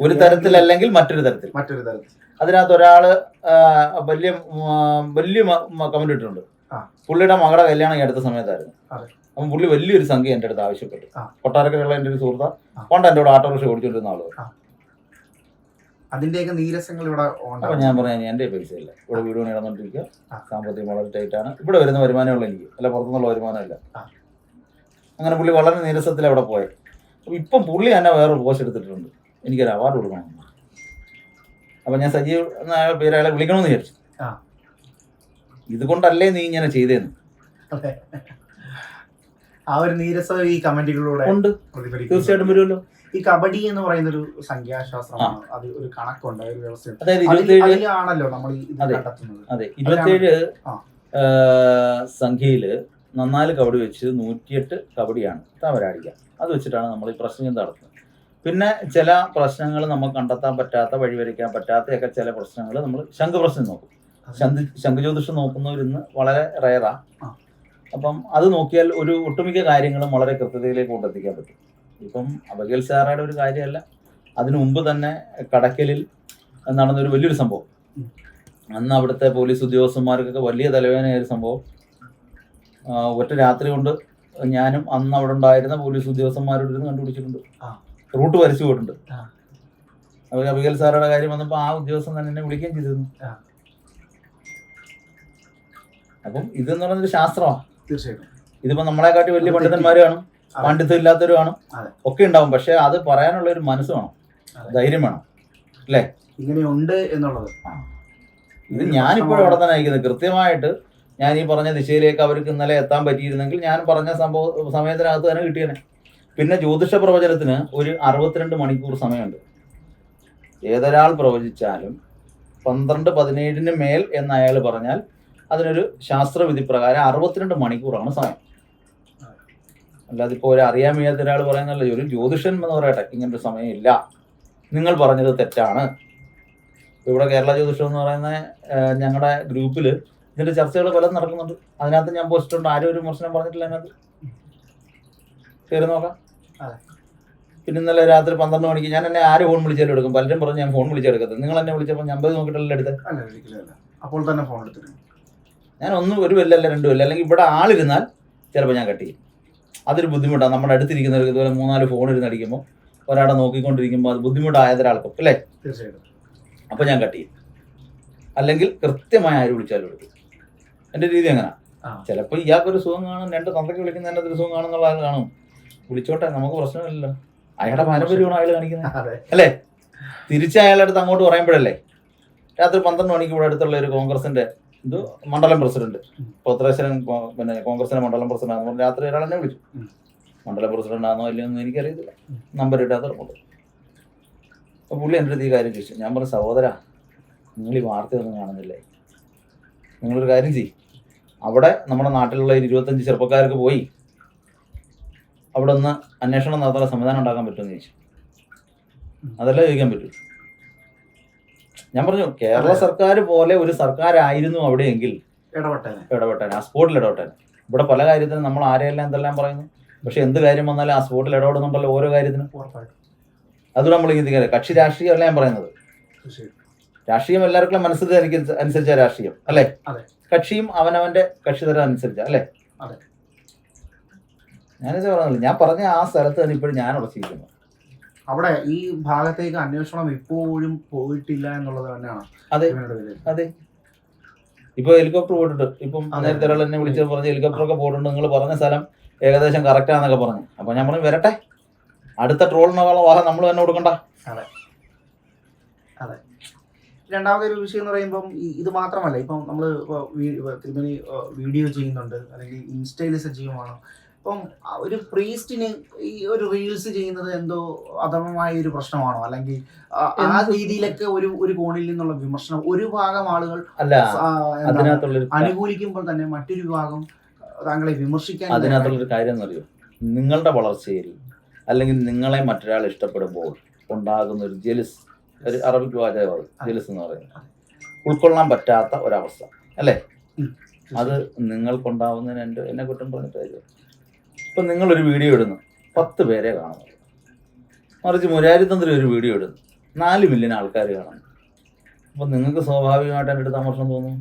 ഒരു തരത്തിലല്ലെങ്കിൽ മറ്റൊരു തരത്തിൽ. മറ്റൊരു തരത്തിൽ. അതിനകത്ത് ഒരാൾ ആ, വലിയ വലിയ കമന്റ് ഇട്ടിട്ടുണ്ട്. പുള്ളിയുടെ മകളുടെ കല്യാണം ഈ അടുത്ത സമയത്തായിരുന്നു. അപ്പം പുള്ളി വലിയൊരു സംഖ്യ എന്റെ അടുത്ത് ആവശ്യപ്പെട്ടു. കൊട്ടാരക്കരയുള്ള എന്റെ ഒരു സുഹൃത്ത കൊണ്ട് പണ്ട് എന്റെ കൂടെ ഓട്ടോറിക്ഷ ഓടിച്ചുകൊണ്ടിരുന്ന ആളുകൾ അതിന്റെയൊക്കെ നീരസങ്ങൾ ഇവിടെ അപ്പൊ ഞാൻ പറഞ്ഞു എന്റെ പൈസ ഇല്ല ഇവിടെ വീട് പണി നടന്നുകൊണ്ടിരിക്കുക. സാമ്പത്തികം വളരെ ടൈറ്റ് ആണ് ഇവിടെ വരുന്ന വരുമാനമുള്ള എനിക്ക്. അല്ല പുറത്തുനിന്നുള്ള വരുമാനമില്ല. അങ്ങനെ പുള്ളി വളരെ നീരസത്തിൽ അവിടെ പോയത് അപ്പൊ ഇപ്പം പുള്ളി തന്നെ വേറൊരു പോസ്റ്റ് എടുത്തിട്ടുണ്ട്. എനിക്കൊരു അവാർഡ് കൊടുക്കണം അപ്പൊ ഞാൻ സജീവ് എന്ന പേര് അയാളെ വിളിക്കണമെന്ന് വിചാരിച്ചു. ഇതുകൊണ്ടല്ലേ നീ ഇങ്ങനെ ചെയ്തേന്ന്. ആ ഒരു നീരസം ഈ കമന്റുകളിലൂടെ ഉണ്ട്. തീർച്ചയായിട്ടും വരുമല്ലോ. ഈ കബഡി എന്ന് പറയുന്ന ഒരു സംഖ്യാശാസ്ത്രമാണ് അത് ഒരു കണക്കുണ്ട് ഒരു വ്യവസ്ഥ അതിലാണല്ലോ നമ്മൾ. കണ്ടെത്തുന്നത്. അതെ. ആ, സംഖ്യയിൽ നന്നാൽ കബഡി വെച്ച് നൂറ്റിയെട്ട് കബഡിയാണ്. തവരാടിക്കുക അത് വെച്ചിട്ടാണ് നമ്മൾ ഈ പ്രശ്നം നടത്തുന്നത്? പിന്നെ ചില പ്രശ്നങ്ങൾ നമുക്ക് കണ്ടെത്താൻ പറ്റാത്ത വഴിവരിക്കാൻ പറ്റാത്തയൊക്കെ ചില പ്രശ്നങ്ങൾ നമ്മൾ ശംഖുപ്രശ്നം നോക്കും. ശംഖ് ശംഖുജ്യോതിഷം നോക്കുന്നവരിന്ന് വളരെ റയറാ അപ്പം അത് നോക്കിയാൽ ഒരു ഒട്ടുമിക്ക കാര്യങ്ങളും വളരെ കൃത്യതയിലേക്ക് കൊണ്ടെത്തിക്കാൻ പറ്റും. ഇപ്പം അബഗേൽ സാറയുടെ ഒരു കാര്യമല്ല. അതിനു മുമ്പ് തന്നെ കടക്കലിൽ നടന്നൊരു വലിയൊരു സംഭവം. അന്ന് അവിടുത്തെ പോലീസ് ഉദ്യോഗസ്ഥന്മാർക്കൊക്കെ വലിയ തലവേദനയായ ഒരു സംഭവം. ഒറ്റ രാത്രി കൊണ്ട് ഞാനും അന്ന് അവിടെ ഉണ്ടായിരുന്ന പോലീസ് ഉദ്യോഗസ്ഥന്മാരോട് ഇരുന്ന് കണ്ടുപിടിച്ചിട്ടുണ്ട്. റൂട്ട് വരച്ചു പോയിട്ടുണ്ട്. അപ്പോൾ അബികൽ സാറുടെ കാര്യം വന്നപ്പോൾ ആ ഉദ്യോഗസ്ഥൻ തന്നെ എന്നെ വിളിക്കുകയും ചെയ്തിരുന്നു. അപ്പം ഇതെന്ന് എന്ന് ഒരു ശാസ്ത്രമാണ് തീർച്ചയായിട്ടും. ഇതിപ്പോ നമ്മളെക്കാട്ടി വലിയ അതെ. പണ്ഡിതം ഇല്ലാത്തവരുമാണ്. ഒക്കെ ഉണ്ടാവും. പക്ഷെ അത് പറയാനുള്ള ഒരു മനസ്സ് വേണം. ധൈര്യം വേണം. അല്ലേ? ഇങ്ങനെയുണ്ട് എന്നുള്ളത്. ഇത് ഞാനിപ്പോഴും അവിടെ തന്നെ അയക്കുന്നത് കൃത്യമായിട്ട് ഞാൻ ഈ പറഞ്ഞ ദിശയിലേക്ക് അവർക്ക് ഇന്നലെ എത്താൻ പറ്റിയിരുന്നെങ്കിൽ ഞാൻ പറഞ്ഞ സംഭവ സമയത്തിനകത്ത് തന്നെ കിട്ടിയേനെ. പിന്നെ ജ്യോതിഷ പ്രവചനത്തിന് ഒരു അറുപത്തിരണ്ട് മണിക്കൂർ സമയമുണ്ട്. ഏതൊരാൾ പ്രവചിച്ചാലും പന്ത്രണ്ട് പതിനേഴിന് മേൽ എന്ന് അയാൾ പറഞ്ഞാൽ അതിനൊരു ശാസ്ത്രവിധി പ്രകാരം അറുപത്തിരണ്ട് മണിക്കൂറാണ് സമയം. അല്ലാതെ ഇപ്പോൾ ഒരു അറിയാൻ വയ്യാത്ത ഒരാൾ പറയുന്നല്ല ഒരു ജ്യോതിഷൻ എന്ന് പറയട്ടെ ഇങ്ങനൊരു സമയമില്ല. നിങ്ങൾ പറഞ്ഞത് തെറ്റാണ്. ഇവിടെ കേരള ജ്യോതിഷം എന്ന് പറയുന്ന ഞങ്ങളുടെ ഗ്രൂപ്പിൽ ഇതിന്റെ ചർച്ചകൾ പലതും നടക്കുന്നുണ്ട്. അതിനകത്ത് ഞാൻ പോസ്റ്റ് ഉണ്ട് ആരും ഒരു വിമർശനം പറഞ്ഞിട്ടില്ല അതിനകത്ത്. കയറി നോക്കാം. അതെ. പിന്നെ ഇന്നലെ രാത്രി പന്ത്രണ്ട് മണിക്ക് ഞാൻ എന്നെ ആര് ഫോൺ വിളിച്ചാലും എടുക്കും? പലരും പറഞ്ഞ് ഞാൻ ഫോൺ വിളിച്ചെടുക്കത്തില്ല നിങ്ങൾ എന്നെ വിളിച്ചപ്പോൾ ഞാൻ അമ്പത് നോക്കിയിട്ടല്ലേ എടുത്ത്? അല്ല ഒരിക്കലും അപ്പോൾ തന്നെ ഫോൺ എടുത്തിരുന്നു ഞാൻ ഒന്നും ഒരു വല്ലല്ല രണ്ടും വല്ല അല്ലെങ്കിൽ ഇവിടെ ആളിരുന്നാൽ ചിലപ്പോൾ ഞാൻ കട്ട് ചെയ്യും. അതൊരു ബുദ്ധിമുട്ടാണ്. നമ്മുടെ അടുത്തിരിക്കുന്നവർക്ക് ഇതുപോലെ മൂന്നാൽ ഫോൺ ഇരുന്ന് അടിക്കുമ്പോൾ ഒരാളെ നോക്കിക്കൊണ്ടിരിക്കുമ്പോൾ അത് ബുദ്ധിമുട്ടായതൊരാൾക്കും അല്ലേ? തീർച്ചയായിട്ടും. അപ്പോൾ ഞാൻ കട്ട് ചെയ്യും. അല്ലെങ്കിൽ കൃത്യമായി ആര് വിളിച്ചാലും എടുക്കും. എന്റെ രീതി അങ്ങനെ. ചിലപ്പോൾ ഇയാൾക്കൊരു സുഖം കാണും രണ്ട് തന്തയ്ക്ക് വിളിക്കുന്നതിന്റെ ഒരു സുഖം കാണുന്നുള്ള ആൾ കാണും. വിളിച്ചോട്ടെ നമുക്ക് പ്രശ്നമില്ലല്ലോ. അയാളുടെ പാരമ്പര്യമാണ് അയാൾ കാണിക്കുന്നത് അല്ലേ? തിരിച്ച് അയാളുടെ അടുത്ത് അങ്ങോട്ട് പറയുമ്പോഴല്ലേ? രാത്രി പന്ത്രണ്ട് മണിക്ക് ഇവിടെ അടുത്തുള്ള ഒരു കോൺഗ്രസിന്റെ ഇത് മണ്ഡലം പ്രസിഡന്റ്. പത്രേശ്വരൻ പിന്നെ കോൺഗ്രസിന്റെ മണ്ഡലം പ്രസിഡന്റ് ആണെന്ന് പറഞ്ഞ് രാത്രി ഒരാൾ എന്നെ വിളിച്ചു. മണ്ഡലം പ്രസിഡന്റ് ആണോ ഇല്ലയോ എന്ന് എനിക്കറിയത്തില്ല. നമ്പർ ഇട്ടാത്ത റിപ്പോർട്ട് അപ്പോൾ പുള്ളി എന്റെ അടുത്ത് ഈ കാര്യം ചോദിച്ചു. ഞാൻ പറഞ്ഞു സഹോദര നിങ്ങൾ ഈ വാർത്തയൊന്നും കാണുന്നില്ലേ? നിങ്ങളൊരു കാര്യം ചെയ്യും. അവിടെ നമ്മുടെ നാട്ടിലുള്ള ഇരുപത്തഞ്ച് ചെറുപ്പക്കാർക്ക് പോയി അവിടെ ഒന്ന് അന്വേഷണം നടത്താൻ സംവിധാനം ഉണ്ടാക്കാൻ പറ്റുമെന്ന് ചോദിച്ചു. അതെല്ലാം ചോദിക്കാൻ പറ്റൂ. ഞാൻ പറഞ്ഞു കേരള സർക്കാർ പോലെ ഒരു സർക്കാരായിരുന്നു അവിടെയെങ്കിൽ ഇടപെട്ടേനെ. ആ സ്പോട്ടിൽ ഇടപെട്ടേനെ. ഇവിടെ പല കാര്യത്തിനും നമ്മൾ ആരെയെല്ലാം എന്തെല്ലാം പറയുന്നു. പക്ഷെ എന്ത് കാര്യം വന്നാലും ആ സ്പോട്ടിൽ ഇടപെടുന്നുണ്ടല്ലോ ഓരോ കാര്യത്തിനും. അത് നമ്മൾ ചിന്തിക്കാറ് കക്ഷി രാഷ്ട്രീയമല്ല ഞാൻ പറയുന്നത്. രാഷ്ട്രീയം എല്ലാവർക്കും മനസ്സിൽ അനുസരിച്ച രാഷ്ട്രീയം അല്ലേ? കക്ഷിയും അവനവന്റെ കക്ഷിതരം അനുസരിച്ച അല്ലേ. ഞാനിത് പറഞ്ഞില്ല? ഞാൻ പറഞ്ഞ ആ സ്ഥലത്ത് തന്നെ ഇപ്പോഴും ഞാൻ ഉറച്ചിരിക്കുന്നു അവിടെ ഈ ഭാഗത്തേക്ക് അന്വേഷണം ഇപ്പോഴും പോയിട്ടില്ല എന്നുള്ളത് തന്നെയാണ് അതെ. അതെ. ഇപ്പൊ ഹെലികോപ്റ്റർ പോയിട്ടുണ്ട്. ഇപ്പം. നേരത്തെ ഒരാൾ എന്നെ വിളിച്ചത് പറഞ്ഞ് ഹെലികോപ്റ്റർ ഒക്കെ പോയിട്ടുണ്ട്. നിങ്ങൾ പറഞ്ഞ സ്ഥലം ഏകദേശം കറക്റ്റ് ആണെന്നൊക്കെ പറഞ്ഞു. അപ്പൊ ഞാൻ പറഞ്ഞു വരട്ടെ. അടുത്ത ട്രോളിനുള്ള വാഹനം നമ്മൾ തന്നെ കൊടുക്കണ്ട. അതെ. അതെ. രണ്ടാമതൊരു വിഷയം എന്ന് പറയുമ്പം ഇത് മാത്രമല്ല. ഇപ്പം നമ്മൾ തിരുമണി വീഡിയോ ചെയ്യുന്നുണ്ട്. അല്ലെങ്കിൽ ഇൻസ്റ്റയിൽ സജീവമാണ് ഇപ്പം ഒരു പ്രീസ്റ്റിന് ഈ ഒരു റീൽസ് ചെയ്യുന്നത് എന്തോ അധമമായ ഒരു പ്രശ്നമാണോ? അല്ലെങ്കിൽ ആ- രീതിയിലൊക്കെ ഒരു ഒരു കോണിൽ നിന്നുള്ള വിമർശനം ഒരു ഭാഗം ആളുകൾ അനുകൂലിക്കുമ്പോൾ തന്നെ മറ്റൊരു വിഭാഗം താങ്കളെ വിമർശിക്കാൻ അതിനകത്തുള്ളൊരു കാര്യം എന്നറിയോ നിങ്ങളുടെ വളർച്ചയിൽ അല്ലെങ്കിൽ നിങ്ങളെ മറ്റൊരാൾ ഇഷ്ടപ്പെടുമ്പോൾ ഉണ്ടാകുന്ന ഒരു ജെലിസ് ഒരു അറബിക് വാചകം ജെലിസ് എന്ന് പറയുന്നത് ഉൾക്കൊള്ളാൻ പറ്റാത്ത ഒരവസ്ഥ അല്ലേ? അത് നിങ്ങൾക്കുണ്ടാവുന്നതിന് എന്റെ എന്നെ കുറ്റം പറഞ്ഞിട്ട് കാര്യം ഇപ്പം നിങ്ങളൊരു വീഡിയോ ഇടുന്നു. പത്ത് പേരെ കാണുന്നു മറിച്ച് മുരാരിത്തന്ത്രി ഒരു വീഡിയോ ഇടുന്നു. നാല് മില്യൺ ആൾക്കാർ കാണുന്നു അപ്പം നിങ്ങൾക്ക് സ്വാഭാവികമായിട്ട് എന്റെ അടുത്ത് അമർഷം തോന്നും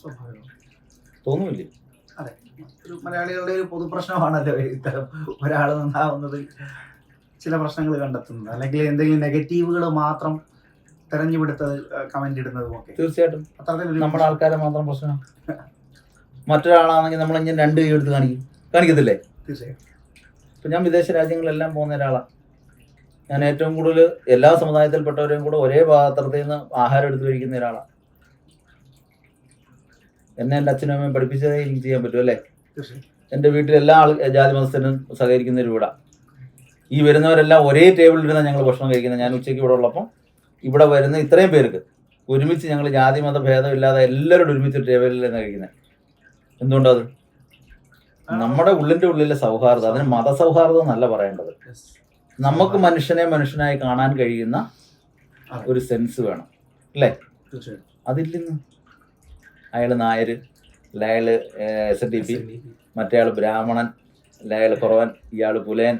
സ്വാഭാവികം. തോന്നുമില്ലേ അതെ. മലയാളികളുടെ ഒരു പൊതുപ്രശ്നമാണല്ലോ ഇത്തരം ഒരാൾ നന്നാവുന്നത് ചില പ്രശ്നങ്ങൾ കണ്ടെത്തുന്നത്. അല്ലെങ്കിൽ എന്തെങ്കിലും നെഗറ്റീവുകൾ മാത്രം തെരഞ്ഞെടുത്തത് കമന്റ് ഇടുന്നതും ഒക്കെ. തീർച്ചയായിട്ടും. നമ്മുടെ ആൾക്കാരെ മാത്രം പ്രശ്നം. മറ്റൊരാളാണെങ്കിൽ നമ്മൾ ഇങ്ങനെ രണ്ട് കൈ എടുത്ത് കാണിക്കും? കാണിക്കത്തില്ലേ? തീർച്ചയായും ഇപ്പം ഞാൻ വിദേശ രാജ്യങ്ങളിലെല്ലാം പോകുന്ന ഒരാളാണ് ഞാൻ ഏറ്റവും കൂടുതൽ എല്ലാ സമുദായത്തിൽപ്പെട്ടവരെയും കൂടെ ഒരേ പാത്രത്തിൽ നിന്ന് ആഹാരം എടുത്ത് കഴിക്കുന്ന ഒരാളാണ് എന്നെ എന്റെ അച്ഛനും അമ്മയും പഠിപ്പിച്ചതേ എനിക്ക് ചെയ്യാൻ പറ്റും അല്ലേ? എന്റെ വീട്ടിൽ എല്ലാ ആൾ ജാതി മതസ്ഥനും സഹകരിക്കുന്ന ഒരു വീടാണ് ഈ വരുന്നവരെല്ലാം ഒരേ ടേബിളിൽ ഇരുന്നാണ് ഞങ്ങൾ ഭക്ഷണം കഴിക്കുന്നത്. ഞാൻ ഉച്ചയ്ക്ക് ഇവിടെ ഉള്ളപ്പം ഇവിടെ വരുന്ന ഇത്രയും പേർക്ക് ഒരുമിച്ച് ഞങ്ങൾ ജാതി മത ഭേദമില്ലാതെ എല്ലാവരും ഒരുമിച്ച് ടേബിളിൽ നിന്ന് കഴിക്കുന്നത് എന്തുകൊണ്ടത് നമ്മുടെ ഉള്ളിന്റെ ഉള്ളിലെ സൗഹാർദ്ദം അതിന് മതസൗഹാർദ്ദം എന്നല്ല പറയേണ്ടത്. നമുക്ക് മനുഷ്യനെ മനുഷ്യനായി കാണാൻ കഴിയുന്ന ഒരു സെൻസ് വേണം. അല്ലേ? അതില്ലെന്ന് അയാൾ നായർ അയാൾ എസ് എൻ ഡി പി മറ്റേയാൾ ബ്രാഹ്മണൻ അയാൾ കുറവൻ ഇയാൾ പുലയൻ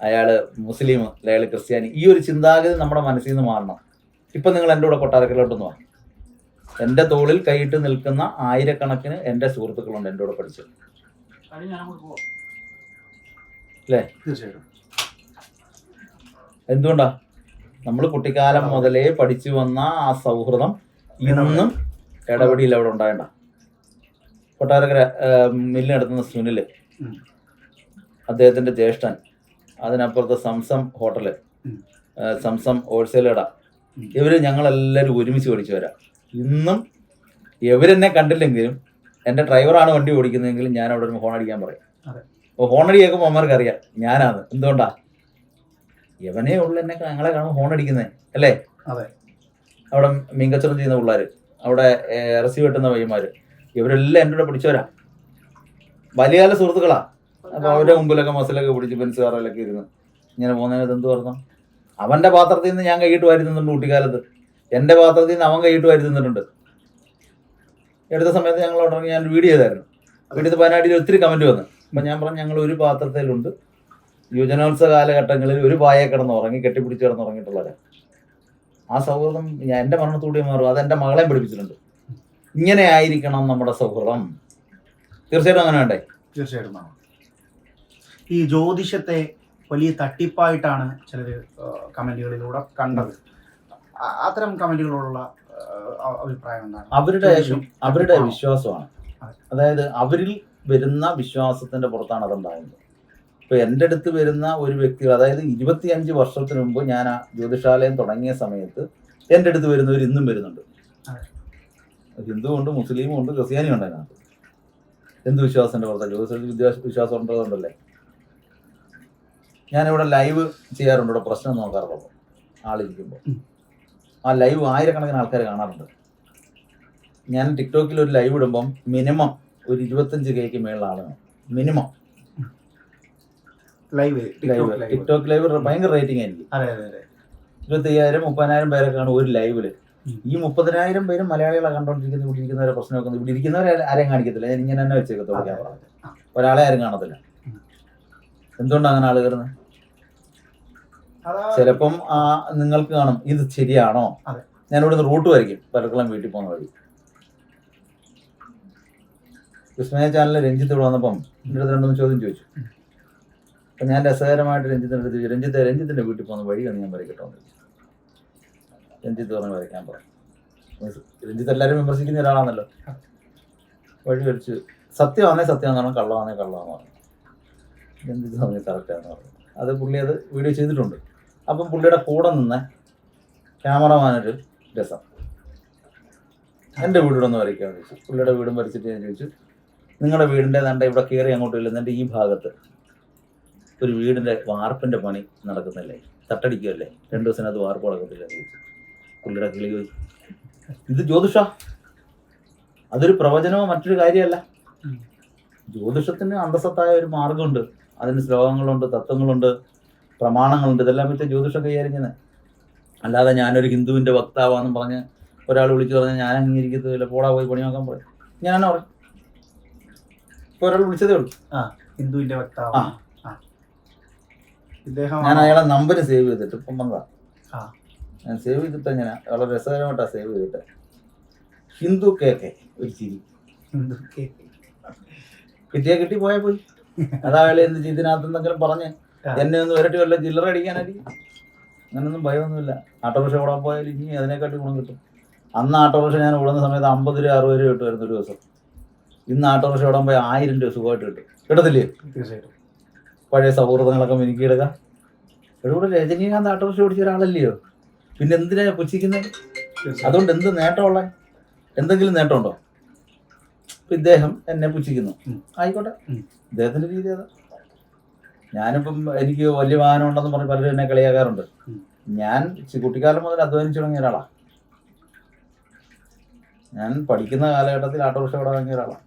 അയാൾ മുസ്ലിം അയാൾ ക്രിസ്ത്യാനി ഈ ഒരു ചിന്താഗതി നമ്മുടെ മനസ്സിൽ നിന്ന് മാറണം. ഇപ്പം നിങ്ങൾ എന്റെ കൂടെ കൊട്ടാരക്കലോട്ടൊന്ന് വാങ്ങി എന്റെ തോളിൽ കൈയിട്ട് നിൽക്കുന്ന ആയിരക്കണക്കിന് എന്റെ സുഹൃത്തുക്കളുണ്ട് എന്റെ കൂടെ പഠിച്ചത്. തീർച്ചയായിട്ടും. എന്തുകൊണ്ടാ? നമ്മൾ കുട്ടിക്കാലം മുതലേ പഠിച്ചു വന്ന ആ സൗഹൃദം ഇന്നും ഇടപെടിയിൽ അവിടെ ഉണ്ടാകണ്ട. കൊട്ടാരക്കര മില്ല് നടത്തുന്ന സുനിൽ. അദ്ദേഹത്തിന്റെ ജ്യേഷ്ഠൻ. അതിനപ്പുറത്തെ സംസം ഹോട്ടൽ. സംസം ഹോൾസെയിൽ ഇട ഇവർ ഞങ്ങളെല്ലാവരും ഒരുമിച്ച് പഠിച്ചു വരാം. ഇന്നും ഇവരെന്നെ കണ്ടില്ലെങ്കിലും എന്റെ ഡ്രൈവറാണ് വണ്ടി ഓടിക്കുന്നതെങ്കിൽ ഞാൻ അവിടെ ഒരു ഹോൺ അടിക്കാൻ പറയും. അപ്പോൾ ഹോൺ അടി കേൾക്കുമ്പോൾ അമ്മമാർക്ക് അറിയാം ഞാനാണ് എന്തുകൊണ്ടാ? ഇവനേ ഉള്ളു എന്നെ ഞങ്ങളെ കാണുമ്പോൾ ഹോൺ അടിക്കുന്നത് അല്ലേ? അതെ. അവിടെ മീൻകച്ചവടം ചെയ്യുന്ന പിള്ളേർ അവിടെ ഇറസി വെട്ടുന്ന പയ്യന്മാർ ഇവരെല്ലാം എന്റെ കൂടെ പിടിച്ചവരാ. വലിയ കാല സുഹൃത്തുക്കളാ. അപ്പൊ അവരുടെ മുമ്പിലൊക്കെ മസിലൊക്കെ പിടിച്ച് പെൻസുകാറിലൊക്കെ ഇരുന്ന് ഇങ്ങനെ പോകുന്നതിന് എന്ത് പറഞ്ഞു? അവന്റെ പാത്രത്തിൽ നിന്ന് ഞാൻ കൈയിട്ട് വാരി തിന്നിട്ടുണ്ട് കുട്ടിക്കാലത്ത് എന്റെ പാത്രത്തിൽ നിന്ന് അവൻ കൈയിട്ട് വാരി തിന്നിട്ടുണ്ട്. എടുത്ത സമയത്ത് ഞങ്ങൾ ഉടനെ ഞാൻ വീഡിയോ ചെയ്തായിരുന്നു. വീഡിയോ വയനാട്ടിൽ ഒത്തിരി കമന്റ് വന്നു. അപ്പൊ ഞാൻ പറഞ്ഞു ഞങ്ങൾ ഒരു പാത്രത്തിലുണ്ട്. യുവജനോത്സവ കാലഘട്ടങ്ങളിൽ ഒരു പായെ കിടന്ന് ഉറങ്ങി കെട്ടിപ്പിടിച്ച് കിടന്ന് ഉറങ്ങിയിട്ടുള്ളവരാണ് ആ സൗഹൃദം ഞാൻ എന്റെ മരണത്തോടെ മാറും. അത് എന്റെ മകളെയും പഠിപ്പിച്ചിട്ടുണ്ട്. ഇങ്ങനെ ആയിരിക്കണം നമ്മുടെ സൗഹൃദം. തീർച്ചയായിട്ടും അങ്ങനെ വേണ്ടേ? തീർച്ചയായിട്ടും. ഈ ജ്യോതിഷത്തെ വലിയ തട്ടിപ്പായിട്ടാണ് ചിലർ കമന്റുകളിലൂടെ കണ്ടത്. അത്തരം കമന്റുകളോടുള്ള അഭിപ്രായം അവരുടെ അവരുടെ വിശ്വാസമാണ്. അതായത് അവരിൽ വരുന്ന വിശ്വാസത്തിന്റെ പുറത്താണ് അതുണ്ടാകുന്നത്. ഇപ്പൊ എന്റെ അടുത്ത് വരുന്ന ഒരു വ്യക്തി അതായത് ഇരുപത്തിയഞ്ച് വർഷത്തിന് മുമ്പ് ഞാൻ ആ ജ്യോതിഷാലയം തുടങ്ങിയ സമയത്ത് എന്റെ അടുത്ത് വരുന്നവർ ഇന്നും വരുന്നുണ്ട്. അതെ. ഹിന്ദു ഉണ്ട് മുസ്ലിമും ഉണ്ട് ക്രിസ്ത്യാനിയും ഉണ്ട് അതിനകത്ത്? എന്ത് വിശ്വാസത്തിന്റെ പുറത്ത് ജ്യോതിഷത്തിൽ വിദ്യാ- വിശ്വാസം ഉണ്ടതുകൊണ്ടല്ലേ? ഞാനിവിടെ ലൈവ് ചെയ്യാറുണ്ട് ഇവിടെ പ്രശ്നം നോക്കാറുള്ളൂ. ആളിരിക്കുമ്പോൾ. ആ ലൈവ് ആയിരക്കണക്കിന് ആൾക്കാർ കാണാറുണ്ട്. ഞാൻ ടിക്ടോക്കിൽ ഒരു ലൈവ് ഇടുമ്പം മിനിമം ഒരു ഇരുപത്തഞ്ച് കേക്ക് മേളിലാണ് മിനിമം. ലൈവ് ലൈവ് ടിക്ടോക്ക് ലൈവ് ഭയങ്കര റേറ്റിംഗ് ആയിരിക്കും. ഇരുപത്തയ്യായിരം മുപ്പതിനായിരം പേരൊക്കെ കാണും ഒരു ലൈവിൽ. ഈ മുപ്പതിനായിരം പേരും മലയാളികളെ കണ്ടോണ്ടിരിക്കുന്ന ഇവിടെ ഇരിക്കുന്നവരെ പ്രശ്നം നോക്കുന്നത് ഇവിടെ ഇരിക്കുന്നവരെ ആരെയും കാണിക്കത്തില്ല. ഞാൻ ഇങ്ങനെ തന്നെ വെച്ചേക്കത്തോളൂ ഒരാളെ ആരും കാണത്തില്ല. എന്തുകൊണ്ടാണ് അങ്ങനെ ആൾ കയറുന്നത് ചിലപ്പം ആ നിങ്ങൾക്ക് കാണും ഇത് ശരിയാണോ? ഞാൻ ഇവിടുന്ന് റൂട്ട് വരയ്ക്കും പലക്കുളം വീട്ടിൽ പോകുന്ന വഴി. വിസ്മയ ചാനലിൽ രഞ്ജിത്ത് ഇവിടെ വന്നപ്പം എന്റെ അടുത്ത് രണ്ടൊന്ന് ചോദ്യം ചോദിച്ചു. അപ്പം ഞാൻ രസകരമായിട്ട് രഞ്ജിത്തിന്റെ അടുത്ത് ചോദിച്ചു രഞ്ജിത്ത് രഞ്ജിത്തിന്റെ വീട്ടിൽ പോകുന്ന വഴി ഒന്ന് ഞാൻ വരയ്ക്കട്ടോ എന്ന് ചോദിച്ചു. രഞ്ജിത്ത് പറഞ്ഞ് വരയ്ക്കാൻ പറഞ്ഞു. രഞ്ജിത്ത് എല്ലാവരും വിമർശിക്കുന്ന ഒരാളാണല്ലോ. വഴി വരച്ച് സത്യമാണേ സത്യമാണെന്ന് കള്ളമാണേ കള്ളമാണെന്ന് പറഞ്ഞു. രഞ്ജിത്ത് പറഞ്ഞ് കറക്റ്റാന്ന് പറഞ്ഞു. അത് പുള്ളി അത് വീഡിയോ ചെയ്തിട്ടുണ്ട്. അപ്പം പുള്ളിയുടെ കൂടെ നിന്ന് ക്യാമറമാനൊരു രസം. എന്റെ വീടിവിടെ ഒന്ന് വരയ്ക്കാൻ ചോദിച്ചു. പുള്ളിയുടെ വീടും വരച്ചിട്ട് ഞാൻ ചോദിച്ചു നിങ്ങളുടെ വീടിന്റെ നണ്ട ഇവിടെ കയറി അങ്ങോട്ട് ഇല്ല എന്റെ ഈ ഭാഗത്ത് ഒരു വീടിന്റെ വാർപ്പിന്റെ പണി നടക്കുന്നില്ലേ? തട്ടടിക്കുമല്ലേ രണ്ട് ദിവസത്തിനകത്ത് വാർപ്പ് നടക്കത്തില്ല? ചോദിച്ചു. പുള്ളിയുടെ കിളി ചോദിച്ചു ഇത് ജ്യോതിഷ? അതൊരു പ്രവചനമോ മറ്റൊരു കാര്യമല്ല. ജ്യോതിഷത്തിന് അന്തസ്സത്തായ ഒരു മാർഗമുണ്ട് അതിന് ശ്ലോകങ്ങളുണ്ട് തത്വങ്ങളുണ്ട്. പ്രമാണങ്ങളുണ്ട് ഇതെല്ലാം വെച്ച് ജ്യോതിഷം കൈകാര്യം അല്ലാതെ ഞാനൊരു ഹിന്ദുവിന്റെ വക്താവാന്നും പറഞ്ഞ് ഒരാൾ വിളിച്ചു പറഞ്ഞാൽ ഞാൻ അംഗീകരിക്കത്തില്ല പോടാ പോയി പണി നോക്കാൻ പറയും ഞാൻ പറയും ഇപ്പൊ ഒരാൾ വിളിച്ചതേ ഉള്ളൂ ഹിന്ദുവിന്റെ വക്താവ് ആ. ആ. ഇദ്ദേഹം ഞാൻ അയാളെ നമ്പർ സേവ് ചെയ്തിട്ട് ഇപ്പം വന്നതാ. ഞാൻ സേവ് ചെയ്തിട്ട് എങ്ങനെ വളരെ രസകരമായിട്ടാ സേവ് ചെയ്തിട്ട് ഹിന്ദു കേക്കെ ഒരു ചിരി ഹിന്ദു കേക്ക്. കിട്ടിയാ കിട്ടി പോയാ പോയി അതായാലും എന്ത് ഇതിനകത്ത് എന്തെങ്കിലും പറഞ്ഞ്. എന്നെ ഒന്ന് വരട്ടി വല്ല ചില്ലറ അടിക്കാനായിരിക്കും അങ്ങനൊന്നും ഭയമൊന്നുമില്ല. ആട്ടോറിക്ഷ ഓടാൻ പോയാൽ ഇനി അതിനെക്കാട്ടി ഗുണം കിട്ടും. അന്ന് ആട്ടോറിക്ഷ ഞാൻ ഓടുന്ന സമയത്ത് അമ്പത് രൂപ അറുപത് രൂപ വരുന്ന ഒരു ദിവസം. ഇന്ന് ആട്ടോറിക്ഷ ഓടാൻ പോയാൽ ആയിരം രൂപ സുഖമായിട്ട് കിട്ടും. കിട്ടത്തില്ലേ? തീർച്ചയായിട്ടും. പഴയ സൗഹൃദങ്ങളൊക്കെ മിനുക്കിയെടുക്കാം ഇവിടെ രജനീകാന്ത് ആട്ടോറിക്ഷ ഓടിച്ച ഒരാളല്ലയോ? പിന്നെ എന്തിനാ പുച്ഛിക്കുന്നത്? അതുകൊണ്ട് എന്ത് നേട്ടമുള്ള എന്തെങ്കിലും നേട്ടമുണ്ടോ? ഇപ്പൊ ഇദ്ദേഹം എന്നെ പുച്ഛിക്കുന്നു. ആയിക്കോട്ടെ. ഇദ്ദേഹത്തിന്റെ രീതി അതാ. ഞാനിപ്പം എനിക്ക് വലിയ വാഹനം ഉണ്ടെന്ന് പറഞ്ഞ് പലരും എന്നെ കളിയാക്കാറുണ്ട്. ഞാൻ കുട്ടിക്കാലം മുതൽ അധ്വാനിച്ചു തുടങ്ങിയ ഒരാളാ. ഞാൻ പഠിക്കുന്ന കാലഘട്ടത്തിൽ ഓട്ടോറിക്ഷ ഇവിടെ വാങ്ങിയ ഒരാളാണ്.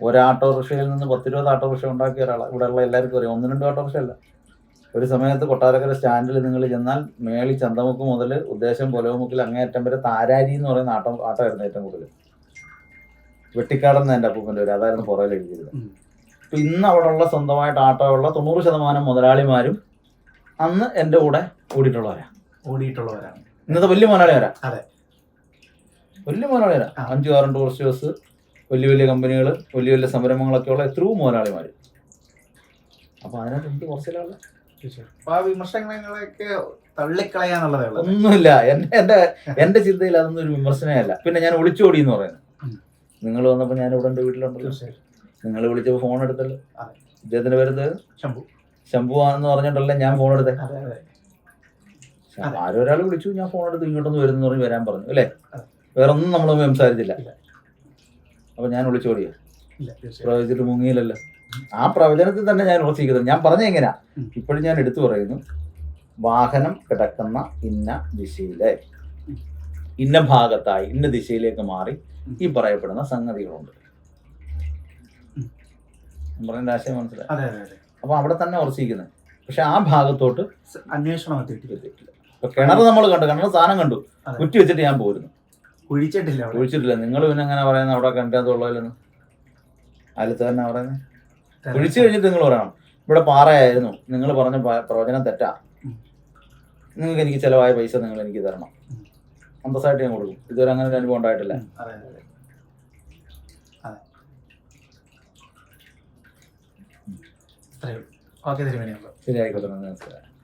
ഒരു ഓട്ടോറിക്ഷയിൽ നിന്ന് പത്തിരുപത് ഓട്ടോറിക്ഷ ഉണ്ടാക്കിയ ഒരാളാണ് ഇവിടെ ഉള്ള എല്ലാവർക്കും അറിയാം. ഒന്ന് രണ്ട് ഓട്ടോറിക്ഷ അല്ല ഒരു സമയത്ത് കൊട്ടാരക്കര സ്റ്റാൻഡിൽ നിങ്ങൾ ചെന്നാൽ മേളി ചന്തമുക്ക് മുതൽ ഉദ്ദേശം പൊലവുമുക്കിൽ അങ്ങേയറ്റം വരെ താരാരി എന്ന് പറയുന്ന ആട്ടം ആട്ടമായിരുന്നു ഏറ്റവും കൂടുതൽ. വെട്ടിക്കാടെന്ന് എന്റെ അപ്പൂപ്പന്റെ ഒരു അതായിരുന്നു. അപ്പൊ ഇന്ന് അവിടെ ഉള്ള സ്വന്തമായിട്ട് ആട്ടമുള്ള തൊണ്ണൂറ് ശതമാനം മുതലാളിമാരും അന്ന് എന്റെ കൂടെ ഓടിയിട്ടുള്ളവരാ. ഓടിയിട്ടുള്ളവരാണ്. ഇന്നത്തെ വലിയ മുതലാളിമാരാ? അതെ. വലിയ മുതലാളിമാരാ. അഞ്ചു ആറും ടൂറിസ്റ്റ് ബസ് വലിയ വലിയ കമ്പനികൾ വലിയ വലിയ സംരംഭങ്ങളൊക്കെ ഉള്ള എത്രയോ മുതലാളിമാർ അപ്പൊ അതിനകത്ത് എനിക്ക് കുറച്ചിലുള്ള ആ വിമർശനങ്ങളെയൊക്കെ തള്ളിക്കളയാന്നുള്ളതേ ഉള്ളൂ. ഒന്നുമില്ല. എന്റെ എന്റെ എന്റെ ചിന്തയിൽ അതൊന്നും ഒരു വിമർശനമല്ല പിന്നെ ഞാൻ ഒളിച്ചോടി എന്ന് പറയുന്നത് നിങ്ങൾ വന്നപ്പോൾ ഞാൻ ഇവിടെ എന്റെ വീട്ടിലുണ്ടല്ലോ. നിങ്ങൾ വിളിച്ചപ്പോൾ ഫോൺ എടുത്തല്ലോ. ഇദ്ദേഹത്തിന്റെ പേരത് ശംഭു. ശംഭു ആണെന്ന് പറഞ്ഞിട്ടല്ലേ ഞാൻ ഫോൺ എടുത്തേ. ആരോ ഒരാൾ വിളിച്ചു ഞാൻ ഫോൺ എടുത്ത് ഇങ്ങോട്ടൊന്ന് വരുന്നു പറഞ്ഞ് വരാൻ പറഞ്ഞു അല്ലേ? വേറെ ഒന്നും നമ്മൾ സംസാരിച്ചില്ല. അപ്പൊ ഞാൻ വിളിച്ചോടിയോ പ്രവചിച്ചിട്ട് മുങ്ങിയില്ലല്ലോ. ആ പ്രവചനത്തിൽ തന്നെ ഞാൻ ഉറച്ചിരിക്കുന്നത് ഞാൻ പറഞ്ഞ എങ്ങനെയാ ഇപ്പോഴും ഞാൻ എടുത്തു പറയുന്നു. വാഹനം കിടക്കുന്ന ഇന്ന ദിശയിലെ ഇന്ന ഭാഗത്തായി ഇന്ന ദിശയിലേക്ക് മാറി ഈ പറയപ്പെടുന്ന സംഗതികളുണ്ട്. പറയുന്ന ആശയം മനസ്സിലായി. അതെ അതെ അതെ. അപ്പൊ അവിടെ തന്നെ ഉറച്ചിരിക്കുന്നത് പക്ഷെ ആ ഭാഗത്തോട്ട് അന്വേഷണം എത്തിയിട്ടില്ല. ഇപ്പൊ കിണർ നമ്മൾ കണ്ടു കിണർ സാധനം കണ്ടു. കുറ്റി വെച്ചിട്ട് ഞാൻ പോരുന്നു. കുഴിച്ചിട്ടില്ല കുഴിച്ചിട്ടില്ല. നിങ്ങൾ പിന്നെ എങ്ങനെ പറയുന്നത് അവിടെ കിണറ്റത്തുള്ളതിലെന്ന് അതിലത്തെ തന്നെ പറയുന്നത് കുഴിച്ചു കഴിഞ്ഞിട്ട് നിങ്ങൾ പറയണം. ഇവിടെ പാറയായിരുന്നു. നിങ്ങൾ പറഞ്ഞ പ്രവചനം തെറ്റാ. നിങ്ങൾക്ക് എനിക്ക് ചിലവായ പൈസ നിങ്ങൾ എനിക്ക് തരണം. അന്തസ്സായിട്ട് ഞാൻ കൊടുക്കും. ഇതുവരെ അങ്ങനെ ഒരു അനുഭവം ഉണ്ടായിട്ടില്ല. 大丈夫。開けてる目になんか。出ないことがないですから。